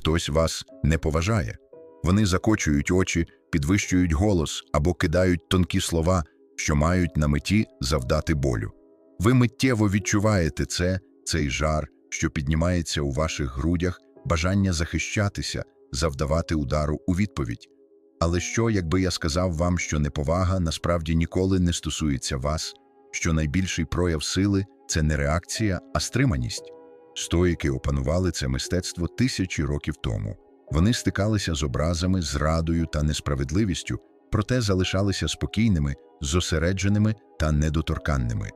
хтось вас не поважає. Вони закочують очі, підвищують голос або кидають тонкі слова, що мають на меті завдати болю. Ви миттєво відчуваєте це, цей жар, що піднімається у ваших грудях, бажання захищатися, завдавати удару у відповідь. Але що, якби я сказав вам, що неповага насправді ніколи не стосується вас, що найбільший прояв сили це не реакція, а стриманість? Стоїки опанували це мистецтво тисячі років тому. Вони стикалися з образами, зрадою та несправедливістю, проте залишалися спокійними, зосередженими та недоторканними.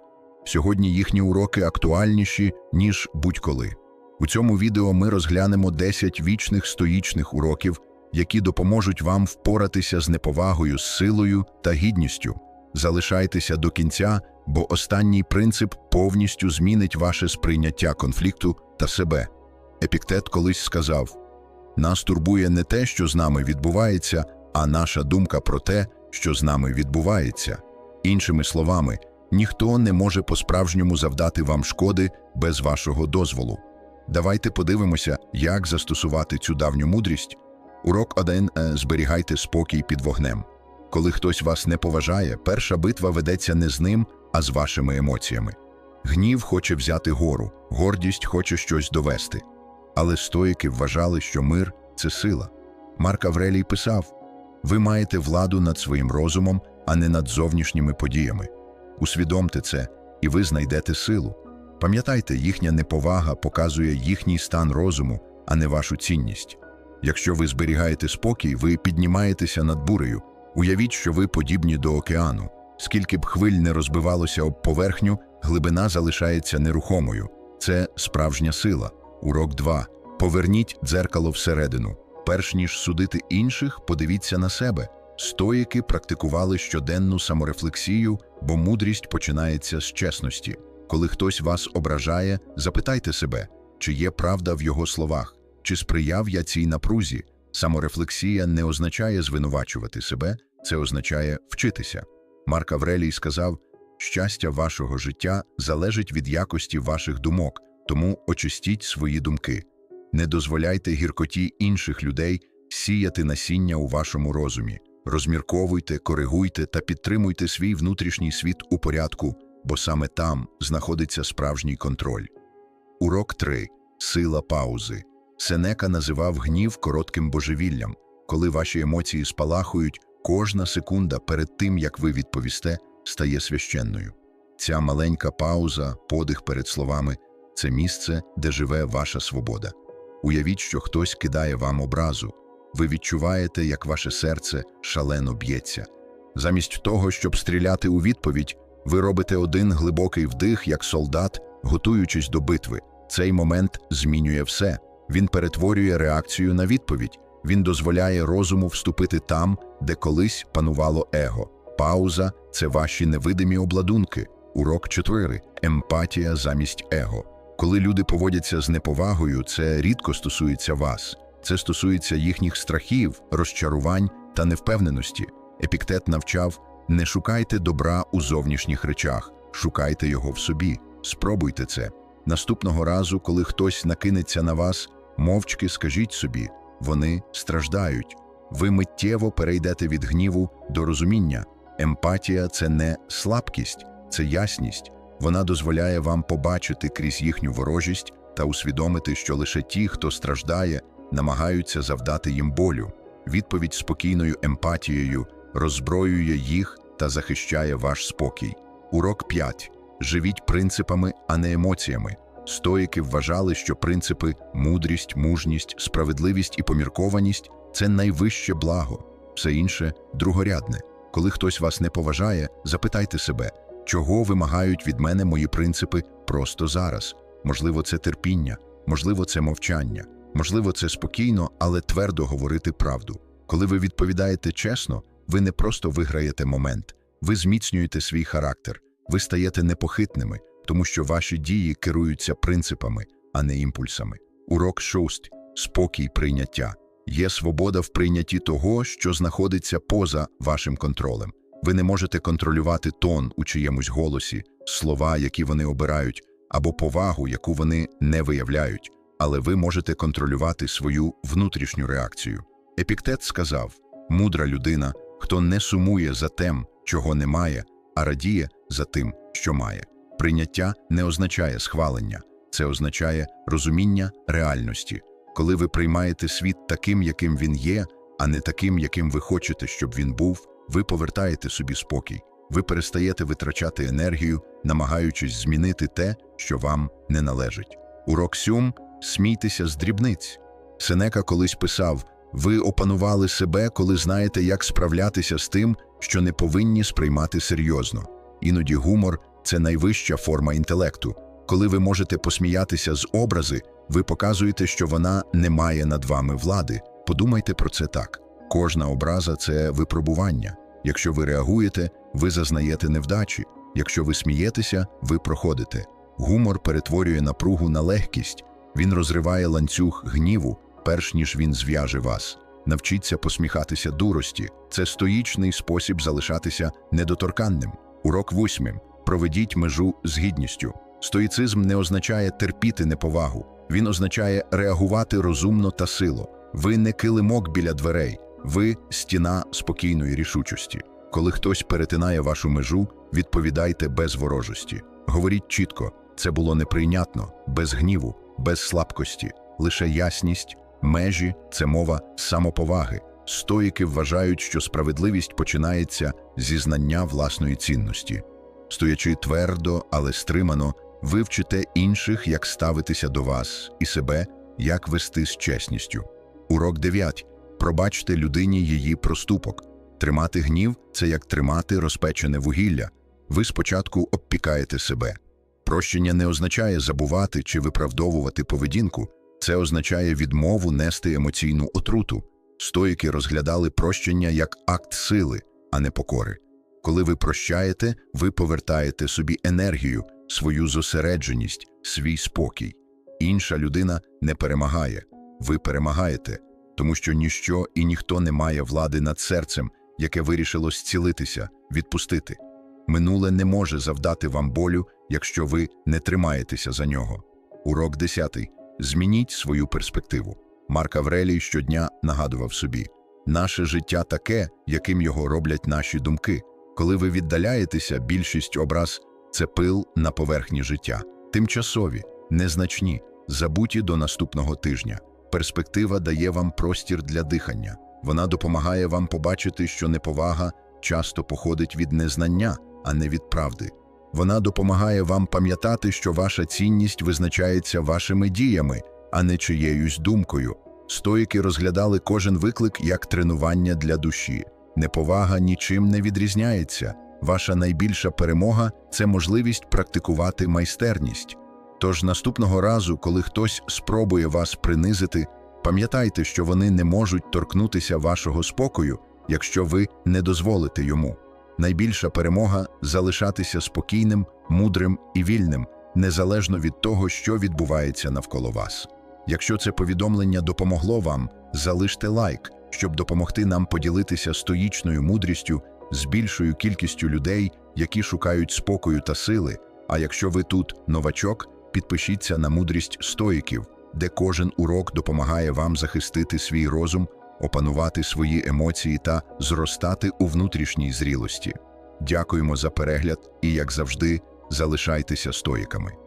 Сьогодні їхні уроки актуальніші, ніж будь-коли. У цьому відео ми розглянемо 10 вічних стоїчних уроків, які допоможуть вам впоратися з неповагою, з силою та гідністю. Залишайтеся до кінця, бо останній принцип повністю змінить ваше сприйняття конфлікту та себе. Епіктет колись сказав: нас турбує не те, що з нами відбувається, а наша думка про те, що з нами відбувається. Іншими словами, ніхто не може по-справжньому завдати вам шкоди без вашого дозволу. Давайте подивимося, як застосувати цю давню мудрість. Урок 1. Е, Зберігайте спокій під вогнем. Коли хтось вас не поважає, перша битва ведеться не з ним, а з вашими емоціями. Гнів хоче взяти гору, гордість хоче щось довести. Але стоїки вважали, що мир це сила. Марк Аврелій писав: ви маєте владу над своїм розумом, а не над зовнішніми подіями. Усвідомте це, і ви знайдете силу. Пам'ятайте, їхня неповага показує їхній стан розуму, а не вашу цінність. Якщо ви зберігаєте спокій, ви піднімаєтеся над бурею. Уявіть, що ви подібні до океану. Скільки б хвиль не розбивалося об поверхню, глибина залишається нерухомою. Це справжня сила. Урок 2. Поверніть дзеркало всередину. Перш ніж судити інших, подивіться на себе. Стоїки практикували щоденну саморефлексію, бо мудрість починається з чесності. Коли хтось вас ображає, запитайте себе, чи є правда в його словах, чи сприяв я цій напрузі. Саморефлексія не означає звинувачувати себе, це означає вчитися. Марк Аврелій сказав: щастя вашого життя залежить від якості ваших думок, тому очистіть свої думки. Не дозволяйте гіркоті інших людей сіяти насіння у вашому розумі. Розмірковуйте, коригуйте та підтримуйте свій внутрішній світ у порядку, бо саме там знаходиться справжній контроль. Урок 3. Сила паузи. Сенека називав гнів коротким божевіллям. Коли ваші емоції спалахують, кожна секунда перед тим, як ви відповісте, стає священною. Ця маленька пауза, подих перед словами це місце, де живе ваша свобода. Уявіть, що хтось кидає вам образу. Ви відчуваєте, як ваше серце шалено б'ється. Замість того, щоб стріляти у відповідь, ви робите один глибокий вдих, як солдат, готуючись до битви. Цей момент змінює все. Він перетворює реакцію на відповідь. Він дозволяє розуму вступити там, де колись панувало его. Пауза це ваші невидимі обладунки. Урок 4. емпатія замість его. Коли люди поводяться з неповагою, це рідко стосується вас. Це стосується їхніх страхів, розчарувань та невпевненості. Епіктет навчав: не шукайте добра у зовнішніх речах, шукайте його в собі. Спробуйте це. Наступного разу, коли хтось накинеться на вас, мовчки скажіть собі, вони страждають. Ви миттєво перейдете від гніву до розуміння. Емпатія це не слабкість, це ясність. Вона дозволяє вам побачити крізь їхню ворожість та усвідомити, що лише ті, хто страждає, намагаються завдати їм болю. Відповідь спокійною емпатією роззброює їх та захищає ваш спокій. Урок 5. Живіть принципами, а не емоціями. Стоїки вважали, що принципи мудрість, мужність, справедливість і поміркованість це найвище благо, все інше другорядне. Коли хтось вас не поважає, запитайте себе, чого вимагають від мене мої принципи просто зараз. Можливо, це терпіння, можливо, це мовчання, можливо, це спокійно, але твердо говорити правду. Коли ви відповідаєте чесно, ви не просто виграєте момент, ви зміцнюєте свій характер, ви стаєте непохитними, тому що ваші дії керуються принципами, а не імпульсами. Урок шост спокій прийняття. Є свобода в прийнятті того, що знаходиться поза вашим контролем. Ви не можете контролювати тон у чиємусь голосі, слова, які вони обирають, або повагу, яку вони не виявляють. але ви можете контролювати свою внутрішню реакцію. Епіктет сказав: мудра людина, хто не сумує за тем, чого немає, а радіє за тим, що має. Прийняття не означає схвалення, це означає розуміння реальності. Коли ви приймаєте світ таким, яким він є, а не таким, яким ви хочете, щоб він був, ви повертаєте собі спокій. Ви перестаєте витрачати енергію, намагаючись змінити те, що вам не належить. Урок сюм смійтеся з дрібниць. Сенека колись писав: ви опанували себе, коли знаєте, як справлятися з тим, що не повинні сприймати серйозно. Іноді гумор це найвища форма інтелекту. Коли ви можете посміятися з образи, ви показуєте, що вона не має над вами влади. Подумайте про це так. Кожна образа це випробування. Якщо ви реагуєте, ви зазнаєте невдачі. Якщо ви смієтеся, ви проходите. Гумор перетворює напругу на легкість. Він розриває ланцюг гніву, перш ніж він зв'яже вас. Навчіться посміхатися дурості. Це стоїчний спосіб залишатися недоторканним. Урок восьмим. Проведіть межу з гідністю. Стоїцизм не означає терпіти неповагу. Він означає реагувати розумно та сило. Ви не килимок біля дверей, ви стіна спокійної рішучості. Коли хтось перетинає вашу межу, відповідайте без ворожості. Говоріть чітко, це було неприйнятно, без гніву, без слабкості, лише ясність, межі це мова самоповаги. Стоїки вважають, що справедливість починається зі знання власної цінності. Стоячи твердо, але стримано, ви вчите інших, як ставитися до вас, і себе, як вести з чесністю. Урок 9. Пробачте людині її проступок. Тримати гнів це як тримати розпечене вугілля. Ви спочатку обпікаєте себе. Прощення не означає забувати чи виправдовувати поведінку, це означає відмову нести емоційну отруту. Стоїки розглядали прощення як акт сили, а не покори. Коли ви прощаєте, ви повертаєте собі енергію, свою зосередженість, свій спокій. Інша людина не перемагає, ви перемагаєте, тому що ніщо і ніхто не має влади над серцем, яке вирішило зцілитися, відпустити. Минуле не може завдати вам болю, якщо ви не тримаєтеся за нього. Урок 10. Змініть свою перспективу. Марк Аврелій щодня нагадував собі: наше життя таке, яким його роблять наші думки. Коли ви віддаляєтеся, більшість образ це пил на поверхні життя, тимчасові, незначні, забуті до наступного тижня. Перспектива дає вам простір для дихання. Вона допомагає вам побачити, що неповага часто походить від незнання, а не від правди. Вона допомагає вам пам'ятати, що ваша цінність визначається вашими діями, а не чиєюсь думкою. Стоїки розглядали кожен виклик як тренування для душі. Неповага нічим не відрізняється. Ваша найбільша перемога це можливість практикувати майстерність. Тож наступного разу, коли хтось спробує вас принизити, пам'ятайте, що вони не можуть торкнутися вашого спокою, якщо ви не дозволите йому. Найбільша перемога залишатися спокійним, мудрим і вільним, незалежно від того, що відбувається навколо вас. Якщо це повідомлення допомогло вам, залиште лайк, щоб допомогти нам поділитися стоїчною мудрістю з більшою кількістю людей, які шукають спокою та сили. А якщо ви тут новачок, підпишіться на мудрість стоїків, де кожен урок допомагає вам захистити свій розум, опанувати свої емоції та зростати у внутрішній зрілості. Дякуємо за перегляд і, як завжди, залишайтеся стоїками.